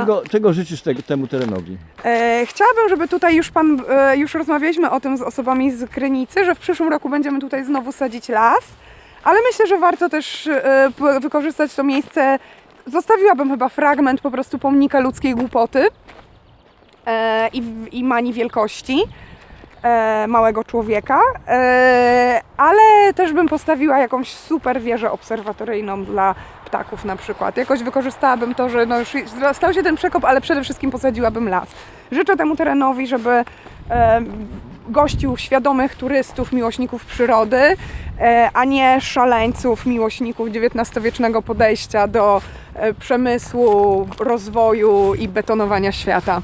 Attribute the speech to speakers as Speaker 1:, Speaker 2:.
Speaker 1: Czego, czego życzysz te, temu terenowi?
Speaker 2: E, chciałabym, żeby tutaj już pan, e, już rozmawialiśmy o tym z osobami z Krynicy, że w przyszłym roku będziemy tutaj znowu sadzić las, ale myślę, że warto też e, wykorzystać to miejsce. Zostawiłabym chyba fragment po prostu pomnika ludzkiej głupoty e, i, i mani wielkości e, małego człowieka, e, też bym postawiła jakąś super wieżę obserwatoryjną dla ptaków na przykład. Jakoś wykorzystałabym to, że no już stał się ten przekop, ale przede wszystkim posadziłabym las. Życzę temu terenowi, żeby e, gościł świadomych turystów, miłośników przyrody, e, a nie szaleńców, miłośników XIX-wiecznego podejścia do e, przemysłu, rozwoju i betonowania świata.